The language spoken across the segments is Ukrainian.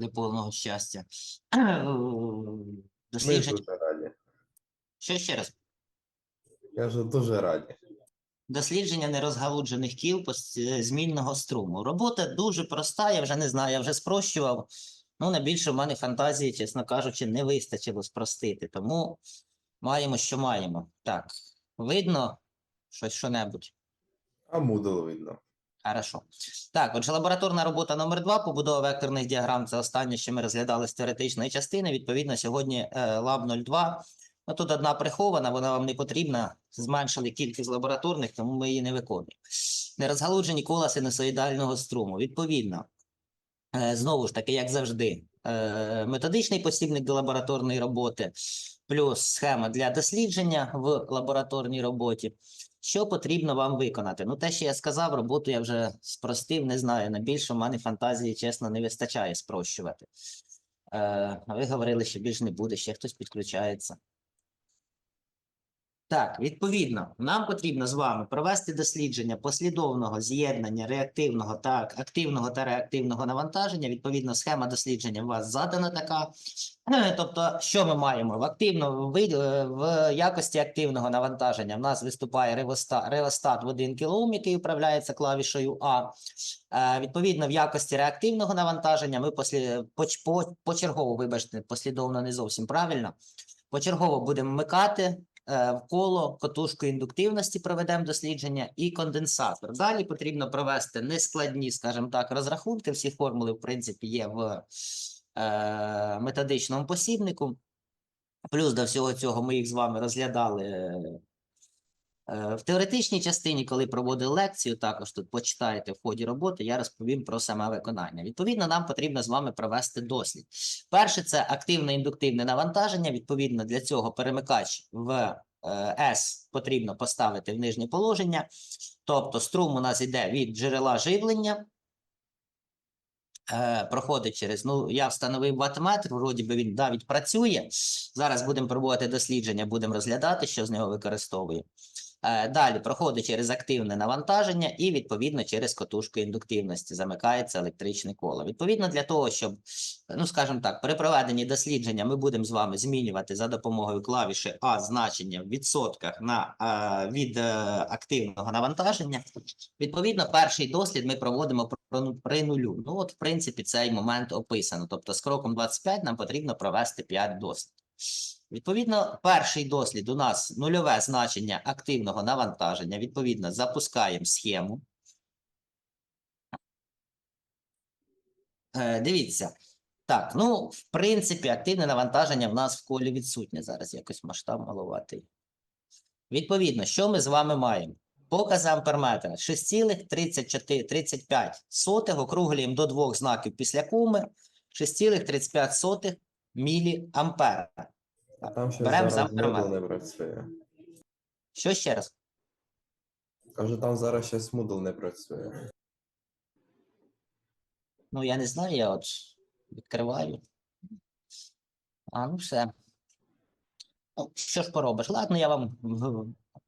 для повного щастя. Ми Дослідження. дуже раді. Що ще раз? Кажу, дуже раді. Дослідження нерозгалуджених кіл змінного струму. Робота дуже проста, я вже не знаю, я вже спрощував. Ну, найбільше в мене фантазії, чесно кажучи, не вистачило спростити. Тому маємо, що маємо. Так, видно щось що-небудь. А Moodle видно. Хорошо. Так, отже, лабораторна робота номер 2 побудова векторних діаграм. Це останнє, що ми розглядали з теоретичної частини. Відповідно, сьогодні е, лаб 02. Ну, тут одна прихована, вона вам не потрібна. Зменшили кількість лабораторних, тому ми її не виконуємо. Нерозгалуджені кола синусоїдального струму. Відповідно, е, знову ж таки, як завжди, е, методичний посібник до лабораторної роботи, плюс схема для дослідження в лабораторній роботі. Що потрібно вам виконати? Ну, те, що я сказав, роботу я вже спростив, не знаю. На більше в мене фантазії, чесно, не вистачає спрощувати. Е, ви говорили, що більш не буде, ще хтось підключається. Так, відповідно, нам потрібно з вами провести дослідження послідовного з'єднання реактивного та активного та реактивного навантаження. Відповідно, схема дослідження у вас задана така. Е, Тобто, що ми маємо в активному вид- е, в якості активного навантаження? В нас виступає реостат, реостат в 1 кОм, який управляється клавішою А. Е, Відповідно, в якості реактивного навантаження ми послі, поч, по, почергово, вибачте, послідовно не зовсім правильно. Почергово будемо вмикати в коло котушку індуктивності, проведемо дослідження і конденсатор. Далі потрібно провести нескладні, скажімо так, розрахунки. Всі формули, в принципі, є в е, методичному посібнику. Плюс до всього цього ми їх з вами розглядали е, е, в теоретичній частині, коли проводив лекцію, також тут почитаєте в ході роботи, я розповім про саме виконання. Відповідно, нам потрібно з вами провести дослід. Перше, це активне індуктивне навантаження. Відповідно, для цього перемикач в е, S потрібно поставити в нижнє положення. Тобто струм у нас йде від джерела живлення, е, проходить через, ну, я встановив ваттметр, вроді би він навіть працює. Зараз будемо проводити дослідження, будемо розглядати, що з нього використовує. Е, Далі проходить через активне навантаження і, відповідно, через котушку індуктивності замикається електричне коло. Відповідно, для того, щоб, ну, скажімо так, при проведенні дослідження ми будемо з вами змінювати за допомогою клавіші А значення в відсотках на, е, від е, активного навантаження. Відповідно, перший дослід ми проводимо при нулю. Ну, от, в принципі, цей момент описано. Тобто, з кроком 25 нам потрібно провести 5 дослідів. Відповідно, перший дослід у нас нульове значення активного навантаження. Відповідно, запускаємо схему. Е, дивіться. Так, ну, в принципі, активне навантаження в нас в колі відсутнє. Зараз якось масштаб малуватий. Відповідно, що ми з вами маємо? Показ амперметра 6,35 округлюємо до двох знаків після куми 6,35 міліампера. Там ще Беремо зараз. Moodle не працює. Що ще раз? Кажу, там зараз ще Moodle не працює. Ну, я не знаю, я от відкриваю. А, ну все. Ну, що ж поробиш? Ладно, я вам.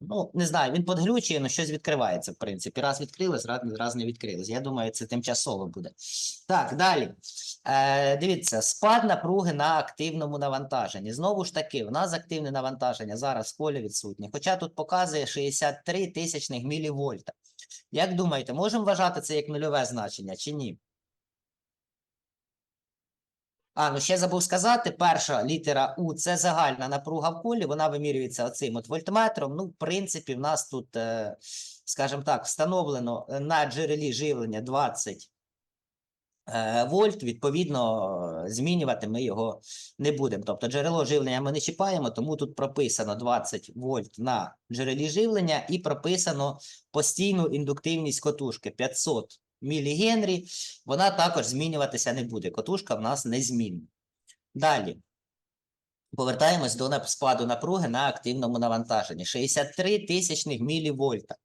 В- Ну, не знаю, він подглючує, але щось відкривається, в принципі. Раз відкрилось, раз, раз не відкрилось. Я думаю, це тимчасово буде. Так, далі. Е, дивіться, спад напруги на активному навантаженні. Знову ж таки, у нас активне навантаження зараз в колі відсутнє. Хоча тут показує 63 тисячних мілівольта. Як думаєте, можемо вважати це як нульове значення чи ні? А, ну ще забув сказати, перша літера У це загальна напруга в колі, вона вимірюється оцим от вольтметром. Ну, в принципі, в нас тут, е, скажімо так, встановлено е, на джерелі живлення 20 е, вольт, відповідно, змінювати ми його не будемо. Тобто джерело живлення ми не чіпаємо, тому тут прописано 20 вольт на джерелі живлення і прописано постійну індуктивність котушки 500 мілігенрі. Вона також змінюватися не буде. Котушка в нас незмінна. Далі. Повертаємось до спаду напруги на активному навантаженні. 63 тисячних мілівольта.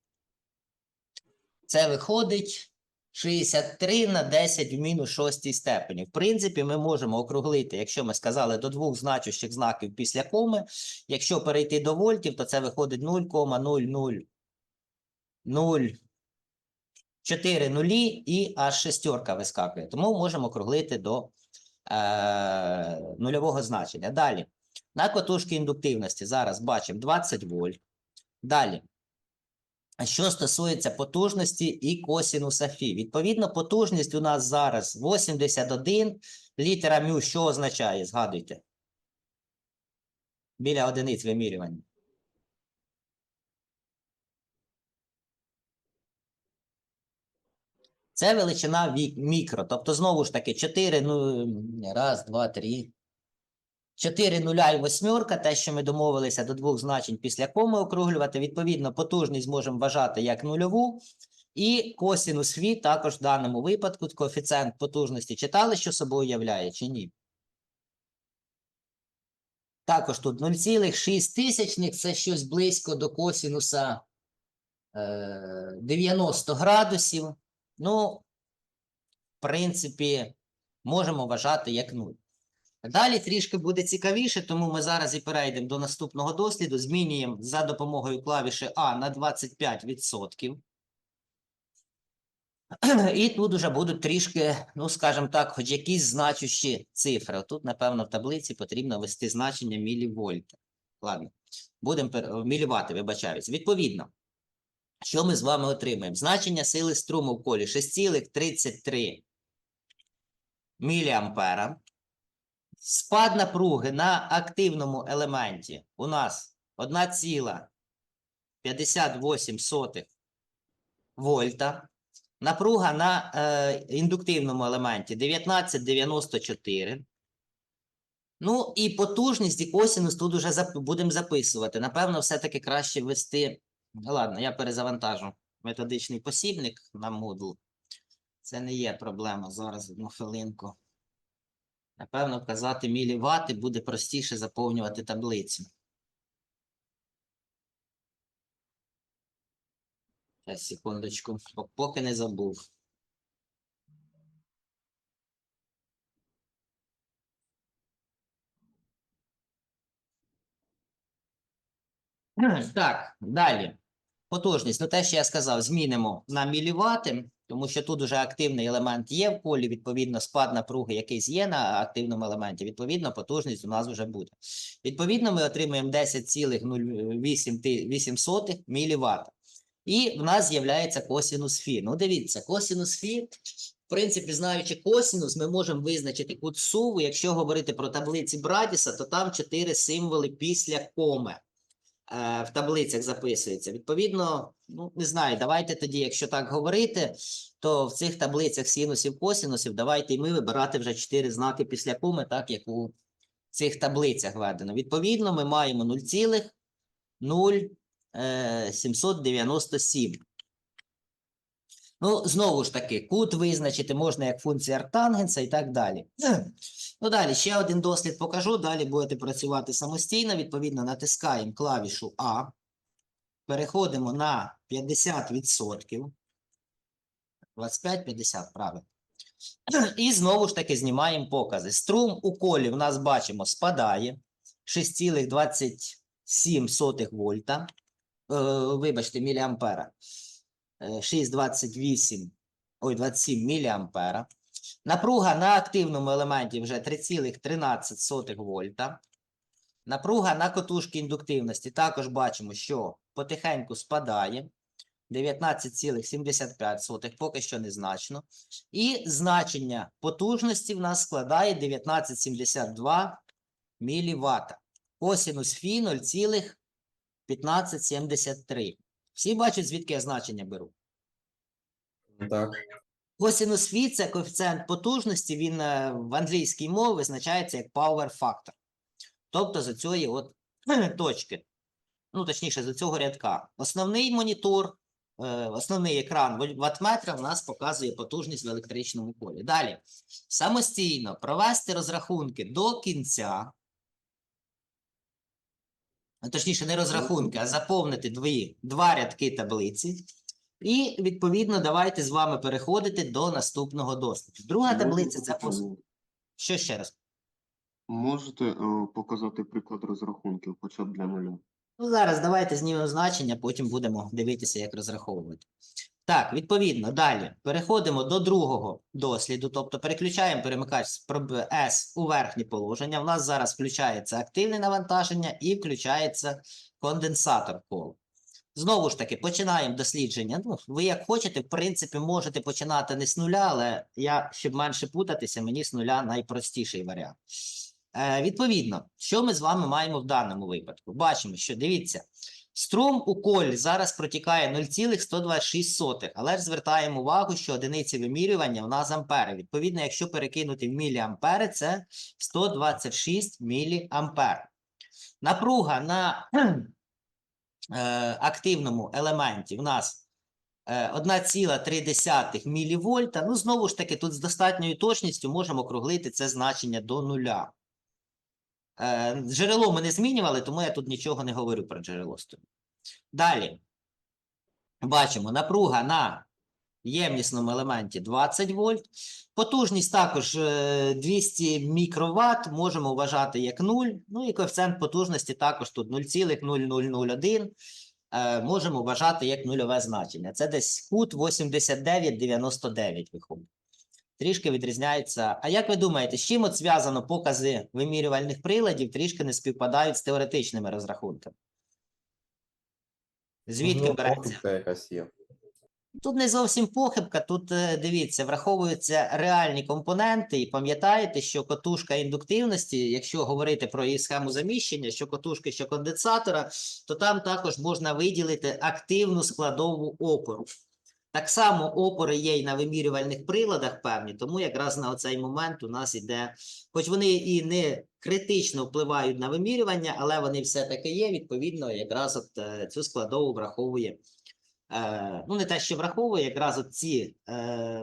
Це виходить 63 на 10 в мінус 6 степені. В принципі, ми можемо округлити, якщо ми сказали, до двох значущих знаків після коми. Якщо перейти до вольтів, то це виходить 0,00 4 нулі і аж шестерка вискакує. Тому можемо округлити до е, нульового значення. Далі. На котушки індуктивності зараз бачимо 20 вольт. Далі. Що стосується потужності і косінуса Фі. Відповідно, потужність у нас зараз 81. Літера мю що означає? Згадуйте. Біля одиниць вимірювання. Це величина мікро. Тобто, знову ж таки, 4, ну, раз, два, три. 4 нуля і восьмерка, те, що ми домовилися до двох значень після коми округлювати. Відповідно, потужність можемо вважати як нульову. І косінус фі також в даному випадку коефіцієнт потужності читали, що собою являє, чи ні? Також тут 0,6 тисячних, це щось близько до косінуса е, 90 градусів. Ну, в принципі, можемо вважати як 0. Далі трішки буде цікавіше, тому ми зараз і перейдемо до наступного досліду. Змінюємо за допомогою клавіші А на 25%. І тут уже будуть трішки, ну, скажімо так, хоч якісь значущі цифри. Тут, напевно, в таблиці потрібно ввести значення мілівольта. Ладно, будемо пер... мілівати, вибачаюсь. Відповідно, що ми з вами отримаємо? Значення сили струму в колі 6,33 міліампера. Спад напруги на активному елементі у нас 1,58 вольта. Напруга на е, індуктивному елементі 1994. Ну і потужність і косинус тут уже зап будемо записувати. Напевно, все-таки краще ввести. Ладно, я перезавантажу методичний посібник на Moodle. Це не є проблема. Зараз одну хвилинку. Напевно, вказати мілівати буде простіше заповнювати таблицю. Зараз, секундочку, поки не забув. Так, далі. Потужність. Ну, те, що я сказав, змінимо на мілівати, тому що тут уже активний елемент є в колі, відповідно, спад напруги якийсь є на активному елементі, відповідно, потужність у нас вже буде. Відповідно, ми отримуємо 10,08 міліват. І в нас з'являється косінус фі. Ну, дивіться, косінус фі, в принципі, знаючи косінус, ми можемо визначити кут суву. Якщо говорити про таблиці Брадіса, то там чотири символи після коми е, в таблицях записується. Відповідно, ну не знаю, давайте тоді, якщо так говорити, то в цих таблицях синусів, косинусів, давайте і ми вибирати вже чотири знаки після коми, так як у цих таблицях введено. Відповідно, ми маємо 0,0797. Ну, знову ж таки, кут визначити можна як функція артангенса і так далі. Ну, далі ще один дослід покажу. Далі будете працювати самостійно. Відповідно, натискаємо клавішу А. Переходимо на 50%. 25-50, правильно. І знову ж таки знімаємо покази. Струм у колі в нас бачимо спадає 6,27 вольта. Е, вибачте, міліампера. Е, 6,28, ой, 27 міліампера. Напруга на активному елементі вже 3,13 вольта. Напруга на котушки індуктивності також бачимо, що потихеньку спадає. 19,75, поки що незначно. І значення потужності в нас складає 19,72 мВт. Косинус фі 0,1573. Всі бачать, звідки я значення беру. Так. Косинус фі це коефіцієнт потужності, він е, в англійській мові визначається як power factor. Тобто з цієї от точки, ну точніше, з цього рядка. Основний монітор, е, основний екран в- ваттметра в нас показує потужність в електричному полі. Далі, самостійно провести розрахунки до кінця. Точніше, не розрахунки, а заповнити дві, два рядки таблиці. І, відповідно, давайте з вами переходити до наступного досліду. Друга таблиця це пос- що ще раз? Можете е, показати приклад розрахунків, хоча б для нуля. Ну, зараз давайте знімемо значення, потім будемо дивитися, як розраховувати. Так, відповідно, далі переходимо до другого досліду, тобто переключаємо перемикач з S у верхнє положення. У нас зараз включається активне навантаження і включається конденсатор колу. Знову ж таки, починаємо дослідження. Ну, ви як хочете, в принципі, можете починати не з нуля, але я, щоб менше путатися, мені з нуля найпростіший варіант. Е, відповідно, що ми з вами маємо в даному випадку? Бачимо, що дивіться, струм у колі зараз протікає 0,126, але ж звертаємо увагу, що одиниці вимірювання у нас ампери. Відповідно, якщо перекинути в міліампери, це 126 міліампер. Напруга на е, активному елементі в нас е, 1,3 мілівольта. Ну, знову ж таки, тут з достатньою точністю можемо округлити це значення до нуля. Е, Джерело ми не змінювали, тому я тут нічого не говорю про джерело. струму. Далі. Бачимо, напруга на ємнісному елементі 20 вольт. Потужність також е, 200 мікроватт, можемо вважати як 0. Ну і коефіцієнт потужності також тут 0,0001. Е, Можемо вважати як нульове значення. Це десь кут 89,99 виходить. Трішки відрізняється. А як ви думаєте, з чим от зв'язано покази вимірювальних приладів трішки не співпадають з теоретичними розрахунками? Звідки Можливо, береться? якась є. Тут не зовсім похибка, тут е, дивіться, враховуються реальні компоненти, і пам'ятаєте, що котушка індуктивності, якщо говорити про її схему заміщення, що котушки, що конденсатора, то там також можна виділити активну складову опору. Так само опори є і на вимірювальних приладах певні, тому якраз на оцей момент у нас іде, хоч вони і не критично впливають на вимірювання, але вони все-таки є, відповідно, якраз от е, цю складову враховує е, ну не те, що враховує, якраз от ці, е,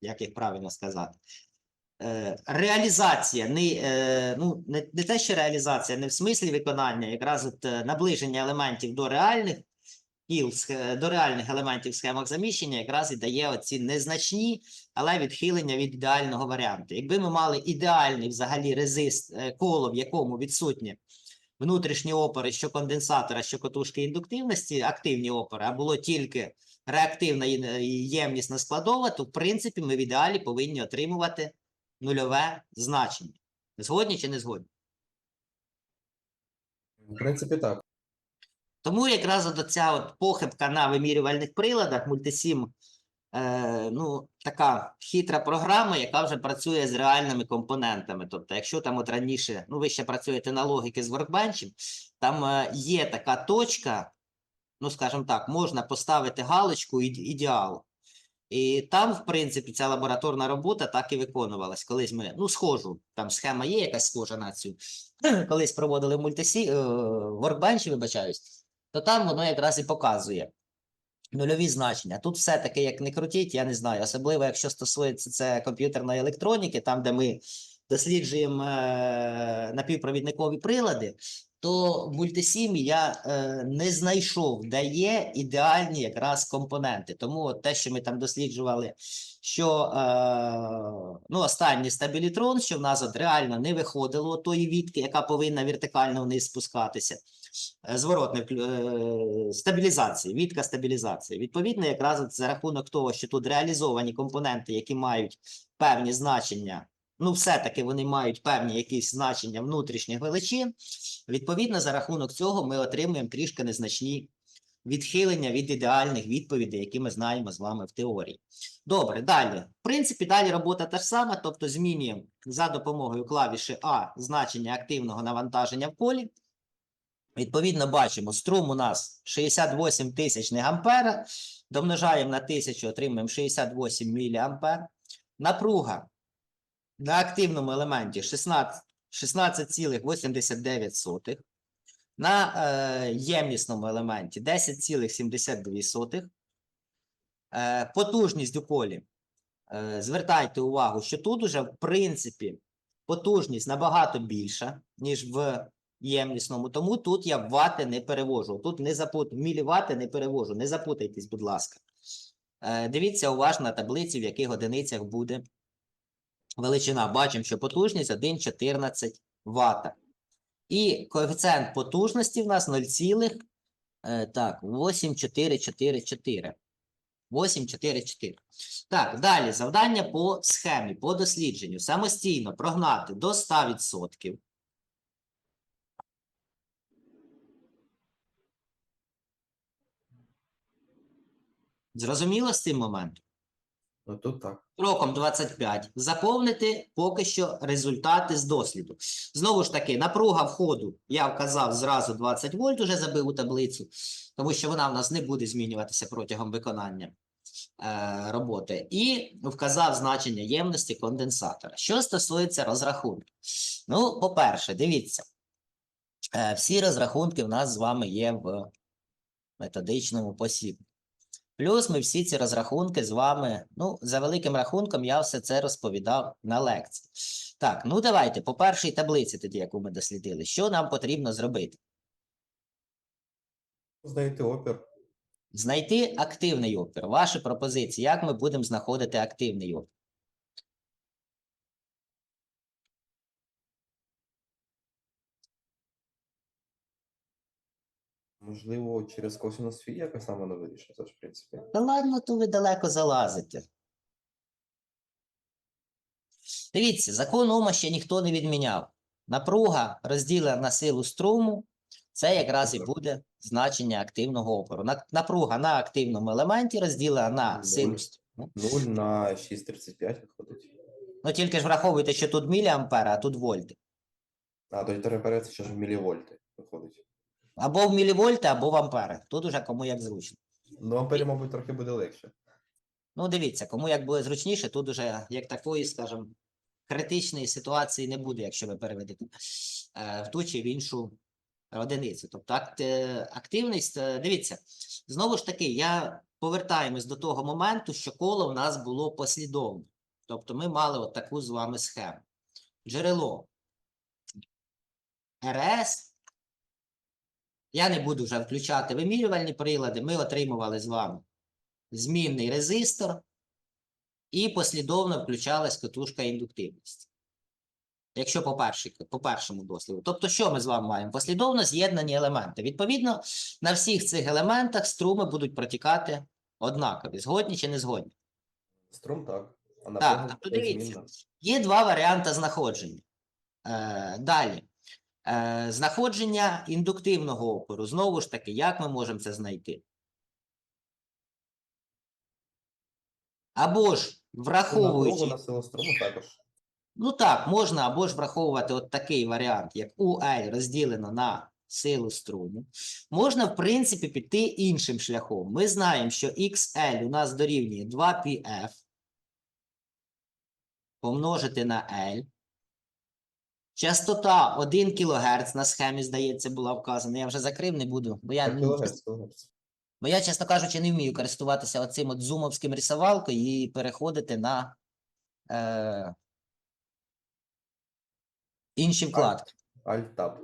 як їх правильно сказати, реалізація, не, ну, не, те, що реалізація, не в смислі виконання, якраз от наближення елементів до реальних кіл, до реальних елементів в схемах заміщення, якраз і дає оці незначні, але відхилення від ідеального варіанту. Якби ми мали ідеальний взагалі резист, е, коло, в якому відсутні внутрішні опори, що конденсатора, що котушки індуктивності, активні опори, а було тільки реактивна ємнісна складова, то в принципі ми в ідеалі повинні отримувати нульове значення. Згодні чи не згодні? В принципі, так. Тому якраз от ця от похибка на вимірювальних приладах Multisim, е, ну, така хитра програма, яка вже працює з реальними компонентами. Тобто, якщо там от раніше, ну ви ще працюєте на логіки з Workbench, там е, є така точка, ну скажімо так, можна поставити галочку ід- ідеал. І там, в принципі, ця лабораторна робота так і виконувалась. Колись ми, ну, схожу, там схема є якась схожа на цю. Колись проводили мультисі, е, в Workbench, вибачаюсь, то там воно якраз і показує нульові значення. Тут все-таки, як не крутіть, я не знаю. Особливо, якщо стосується це комп'ютерної електроніки, там, де ми досліджуємо е, напівпровідникові прилади, то в мультисімі я е, не знайшов, де є ідеальні якраз компоненти. Тому от те, що ми там досліджували, що е, ну, останній стабілітрон, що в нас от реально не виходило тої відки, яка повинна вертикально вниз спускатися. Зворотне стабілізації, відка стабілізації. Відповідно, якраз за рахунок того, що тут реалізовані компоненти, які мають певні значення, ну, все-таки вони мають певні якісь значення внутрішніх величин. Відповідно, за рахунок цього ми отримуємо трішки незначні відхилення від ідеальних відповідей, які ми знаємо з вами в теорії. Добре, далі. В принципі, далі робота та ж сама, тобто змінюємо за допомогою клавіші А значення активного навантаження в колі. Відповідно, бачимо, струм у нас 68 тисячних ампера. Домножаємо на 1000, отримуємо 68 міліампер. Напруга на активному елементі 16 16,89. На е, ємнісному елементі 10,72. Е, потужність у колі. Е, звертайте увагу, що тут уже, в принципі, потужність набагато більша, ніж в ємнісному, тому тут я вати не перевожу. Тут не запутаю, мілівати не перевожу, не запутайтесь, будь ласка. Е, дивіться уважно на таблиці, в яких одиницях буде величина. Бачимо, що потужність 1,14 Вт. І коефіцієнт потужності в нас 0, е, так, 8444. 8, 4, 4. Так, далі завдання по схемі, по дослідженню. Самостійно прогнати до 100%. Зрозуміло з цим моментом? Ну тут так. Кроком 25. Заповнити поки що результати з досліду. Знову ж таки, напруга входу, я вказав зразу 20 вольт, уже забив у таблицю, тому що вона в нас не буде змінюватися протягом виконання е, роботи. І вказав значення ємності конденсатора. Що стосується розрахунків. Ну, по-перше, дивіться. Е, всі розрахунки в нас з вами є в методичному посібнику. Плюс ми всі ці розрахунки з вами, ну, за великим рахунком, я все це розповідав на лекції. Так, ну давайте по першій таблиці, тоді, яку ми дослідили, що нам потрібно зробити? Знайти опір. Знайти активний опір. Ваші пропозиції, як ми будемо знаходити активний опір? Можливо, через косинус фі якось там воно вирішиться, ж, в принципі. Та ладно, то ви далеко залазите. Дивіться, закон Ома ще ніхто не відміняв. Напруга розділена на силу струму, це якраз і буде значення активного опору. Напруга на активному елементі розділена на силу струму. 0 на 6,35 виходить. Ну тільки ж враховуйте, що тут міліампери, а тут вольти. А, то перепереться, що ж в мілівольти виходить. Або в мілівольти, або в ампери. Тут уже кому як зручно. Ну, ампері, мабуть, трохи буде легше. Ну, дивіться, кому як буде зручніше, тут уже як такої, скажімо, критичної ситуації не буде, якщо ви переведете е, в ту чи в іншу одиницю. Тобто е, активність, е, дивіться, знову ж таки, я повертаємось до того моменту, що коло в нас було послідовне. Тобто ми мали от таку з вами схему. Джерело РС. Я не буду вже включати вимірювальні прилади. Ми отримували з вами змінний резистор, і послідовно включалась катушка індуктивності. Якщо по, першій, по першому досліду. Тобто, що ми з вами маємо? Послідовно з'єднані елементи. Відповідно, на всіх цих елементах струми будуть протікати однакові. Згодні чи не згодні? Струм так. А Так, тобто дивіться. Є два варіанти знаходження. Е, далі. Е, знаходження індуктивного опору. Знову ж таки, як ми можемо це знайти? Або ж враховуючи. також. Ну так, можна або ж враховувати от такий варіант, як UL розділено на силу струму. Можна, в принципі, піти іншим шляхом. Ми знаємо, що XL у нас дорівнює 2πf помножити на L. Частота 1 кГц на схемі, здається, була вказана. Я вже закрив, не буду. Бо я, кілогерц, кілогерц. Бо я, чесно кажучи, не вмію користуватися оцим от зумовським рисувалкою і переходити на е, інші вкладки. Alt-Tab.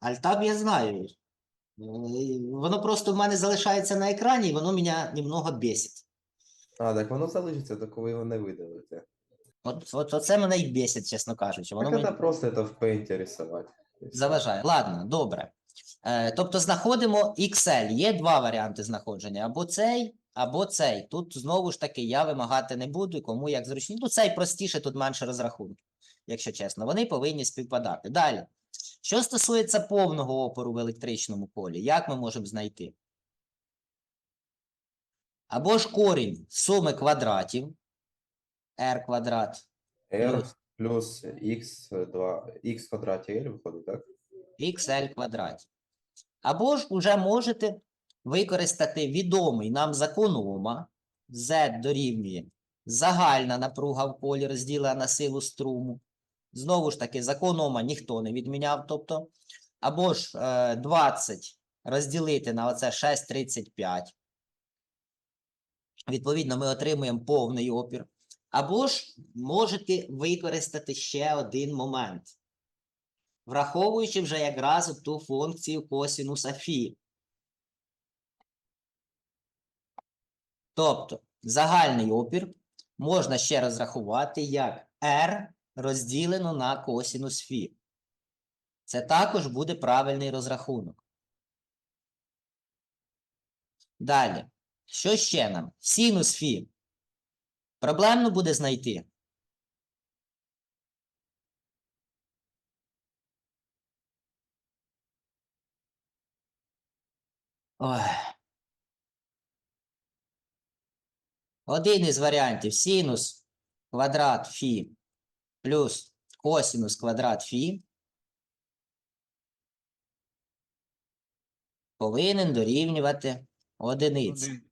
Альтаб я знаю. Е, Воно просто в мене залишається на екрані, і воно мене немного бесить. А, так воно залишиться, так ви його не видалите. От, от оце мене і бесить, чесно кажучи. Воно Так мені просто это в пейнті рисувати. Заважає. Ладно, добре. Е, тобто знаходимо XL. Є два варіанти знаходження: або цей, або цей. Тут знову ж таки я вимагати не буду, кому як зручні. Ну, цей простіше, тут менше розрахунків, якщо чесно. Вони повинні співпадати. Далі. Що стосується повного опору в електричному полі, як ми можемо знайти? Або ж корінь суми квадратів, r квадрат R плюс плюс X2, X квадраті L виходить, так? xl квадраті. Або ж уже можете використати відомий нам закон Ома, Z дорівнює загальна напруга в полі розділена на силу струму. Знову ж таки, закон Ома ніхто не відміняв. Тобто, або ж е, 20 розділити на оце 6,35. Відповідно, ми отримуємо повний опір. Або ж можете використати ще один момент враховуючи вже якраз ту функцію косінуса фі. Тобто загальний опір можна ще розрахувати як R розділено на косінус фі. Це також буде правильний розрахунок. Далі. Що ще нам? Синус фі. Проблемно буде знайти. Ой. Один із варіантів синус квадрат фі плюс косинус квадрат фі повинен дорівнювати одиниці.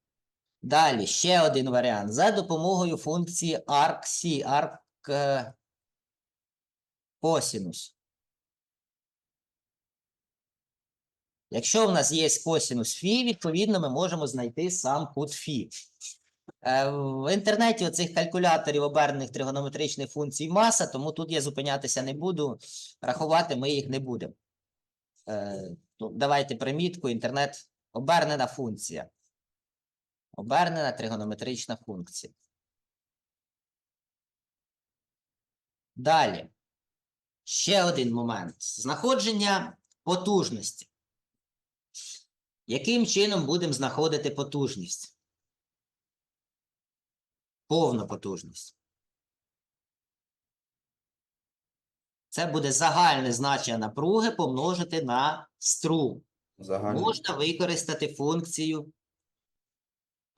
Далі ще один варіант. За допомогою функції arc arc е, косинус. Якщо в нас є косинус фі, відповідно, ми можемо знайти сам кут фі. Е, В інтернеті оцих калькуляторів обернених тригонометричних функцій маса, тому тут я зупинятися не буду. Рахувати ми їх не будемо. Е, ну, давайте примітку. Інтернет обернена функція. Обернена тригонометрична функція. Далі. Ще один момент. Знаходження потужності. Яким чином будемо знаходити потужність? Повну потужність. Це буде загальне значення напруги помножити на струм. Можна використати функцію.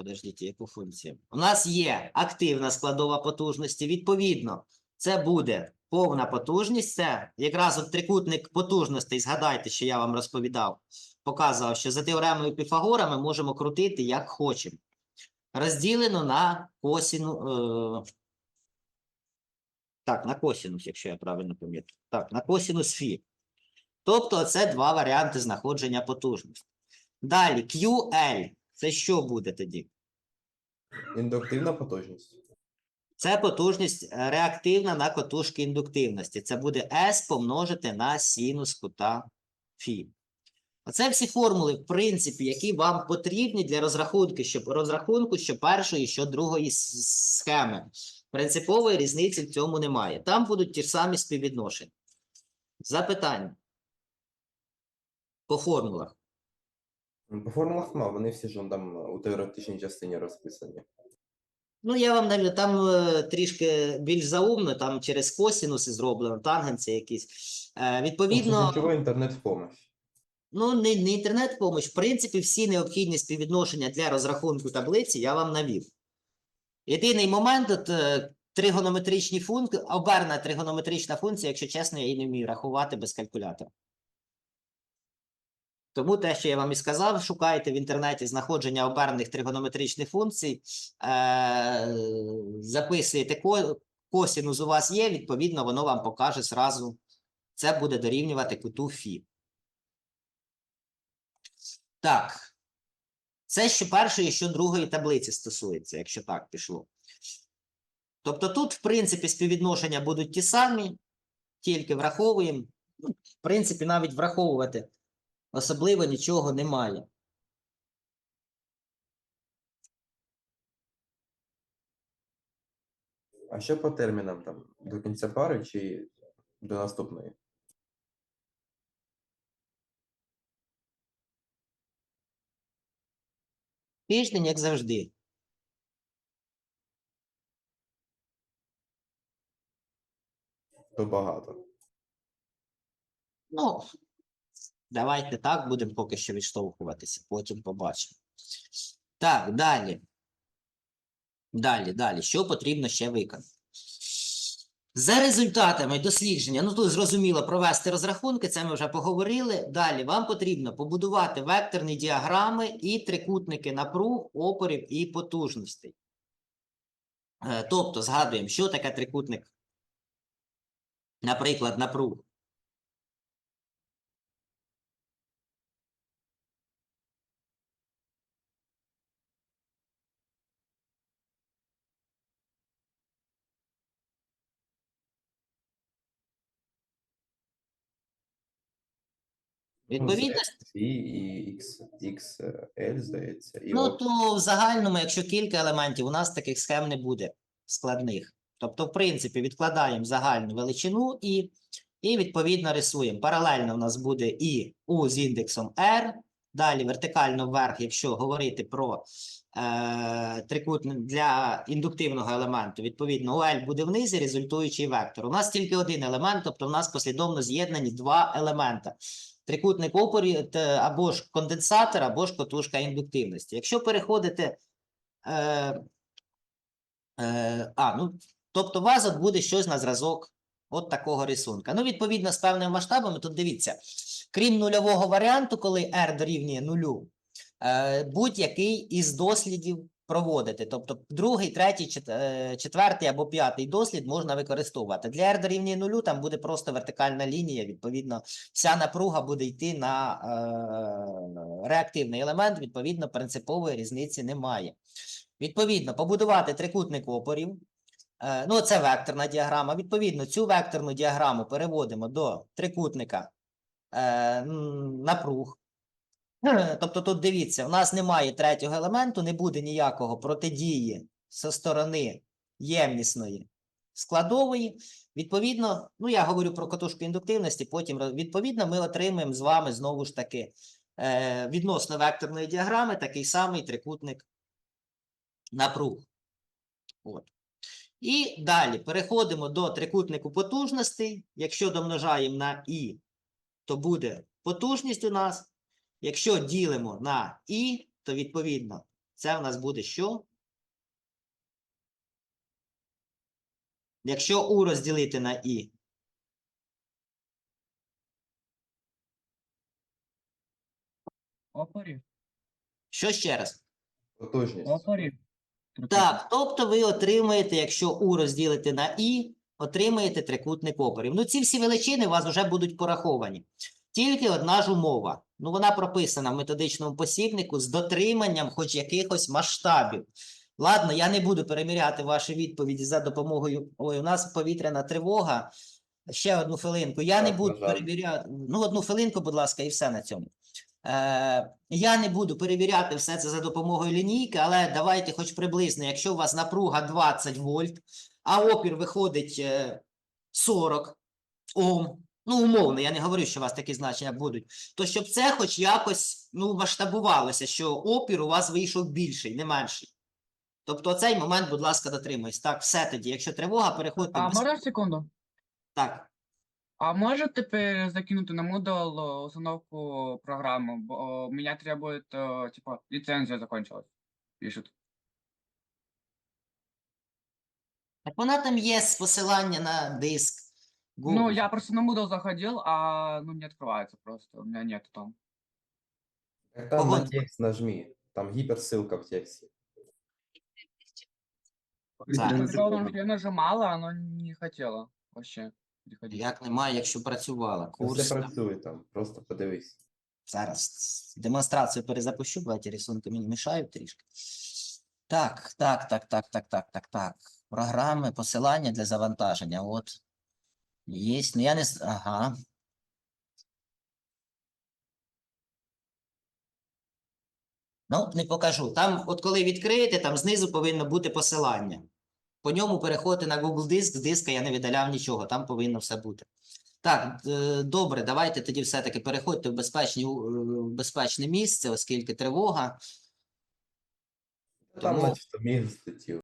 Подождіть, яку функцію? У нас є активна складова потужності. Відповідно, це буде повна потужність. Це якраз от трикутник потужностей. Згадайте, що я вам розповідав. Показував, що за теоремою Піфагора ми можемо крутити як хочемо. Розділено на косіну. Е... Так, на косінус, якщо я правильно пам'ятаю. Так, на косінус фі. Тобто, це два варіанти знаходження потужності. Далі, QL. Це що буде тоді? Індуктивна потужність. Це потужність е, реактивна на котушки індуктивності. Це буде S помножити на синус кута Фі. Оце всі формули, в принципі, які вам потрібні для розрахунку, що, розрахунку, що першої, що другої схеми. Принципової різниці в цьому немає. Там будуть ті ж самі співвідношення. Запитання. По формулах. По формулах нема, вони всі ж он там у теоретичній частині розписані. Ну, я вам навіть там е, трішки більш заумно, там через косінуси зроблено, тангенси якісь. Е, відповідно, ключовий інтернет в помощь. ну, не, не інтернет-помощ, в принципі, всі необхідні співвідношення для розрахунку таблиці я вам навів. Єдиний момент, от, е, тригонометричні функції, оберна тригонометрична функція, якщо чесно, я її не вмію рахувати без калькулятора. Тому те, що я вам і сказав, шукайте в інтернеті знаходження обернених тригонометричних функцій, е- записуєте ко- косінус у вас є, відповідно, воно вам покаже зразу. Це буде дорівнювати куту Фі. Так. Це що першої, що другої таблиці стосується, якщо так пішло. Тобто тут, в принципі, співвідношення будуть ті самі, тільки враховуємо. Ну, в принципі, навіть враховувати особливо нічого немає. А що по термінам там? До кінця пари чи до наступної? Тиждень, як завжди. То багато. Ну, давайте так будемо поки що відштовхуватися, потім побачимо. Так, далі. Далі, далі. Що потрібно ще виконати? За результатами дослідження, ну тут зрозуміло провести розрахунки, це ми вже поговорили. Далі вам потрібно побудувати векторні діаграми і трикутники напруг, опорів і потужностей. Е, Тобто, згадуємо, що таке трикутник, наприклад, напруг. Відповідно, І, і XL, здається, і Ну, от. то в загальному, якщо кілька елементів, у нас таких схем не буде складних. Тобто, в принципі, відкладаємо загальну величину і, і відповідно рисуємо. Паралельно в нас буде і U з індексом R. Далі вертикально вверх, якщо говорити про е, трикутник для індуктивного елементу, відповідно, ОЛ буде в низі, результуючий вектор. У нас тільки один елемент, тобто в нас послідовно з'єднані два елемента. Трикутник опорі або ж конденсатор, або ж котушка індуктивності. Якщо переходити. Е, е, а, ну, тобто у буде щось на зразок от такого рисунка. Ну, відповідно, з певними масштабами, тут дивіться, крім нульового варіанту, коли R дорівнює нулю, е, будь-який із дослідів проводити. Тобто другий, третій, е, четвертий або п'ятий дослід можна використовувати. Для R дорівнює нулю там буде просто вертикальна лінія, відповідно, вся напруга буде йти на е, реактивний елемент, відповідно, принципової різниці немає. Відповідно, побудувати трикутник опорів. Е, ну, це векторна діаграма. Відповідно, цю векторну діаграму переводимо до трикутника е, напруг. Е, Тобто тут дивіться, в нас немає третього елементу, не буде ніякого протидії зі сторони ємнісної складової. Відповідно, ну я говорю про катушку індуктивності, потім відповідно ми отримаємо з вами знову ж таки е, відносно векторної діаграми такий самий трикутник напруг. От. І далі переходимо до трикутнику потужностей. Якщо домножаємо на І, то буде потужність у нас. Якщо ділимо на І, то відповідно це у нас буде що? Якщо У розділити на І, Опорів? що ще раз? Потужність. Опорів? Так, тобто ви отримаєте, якщо У розділити на І, отримаєте трикутник опорів. Ну, ці всі величини у вас вже будуть пораховані. Тільки одна ж умова. Ну, вона прописана в методичному посібнику з дотриманням хоч якихось масштабів. Ладно, я не буду переміряти ваші відповіді за допомогою. Ой, у нас повітряна тривога. Ще одну хвилинку. Я не буду перевіряти. Ну, одну хвилинку, будь ласка, і все на цьому. Е, я не буду перевіряти все це за допомогою лінійки, але давайте хоч приблизно, якщо у вас напруга 20 вольт, а опір виходить е, 40 Ом, ну умовно, я не говорю, що у вас такі значення будуть, то щоб це хоч якось ну, масштабувалося, що опір у вас вийшов більший, не менший. Тобто цей момент, будь ласка, дотримуйтесь. Так, все тоді. Якщо тривога, переходьте А без... можна секунду? Так. А можете перезакинути на Moodle э, установку программы? Бо у меня требует, э, типа, лицензия закончилась. Пишет. Так вона там є з посилання на диск. Ну, я просто на Moodle заходил, а ну не открывается просто. У меня нету там. Там на текст нажми. Там гиперссылка в тексте. Я нажимала, оно не хотело вообще переходить. Як немає, якщо працювала. Курс. все працює там. Просто подивись. Зараз демонстрацію перезапущу, бо ті рисунки мені мішають трішки. Так, так, так, так, так, так, так, так. Програми, посилання для завантаження. От. Є. Ну я не. Ага. Ну, не покажу. Там, от коли відкриєте, там знизу повинно бути посилання. По ньому переходите на Google Диск, з диска я не видаляв нічого, там повинно все бути. Так, е, добре, давайте тоді все-таки переходьте в, безпечні, е, в безпечне місце, оскільки тривога. Там Тому- статтю.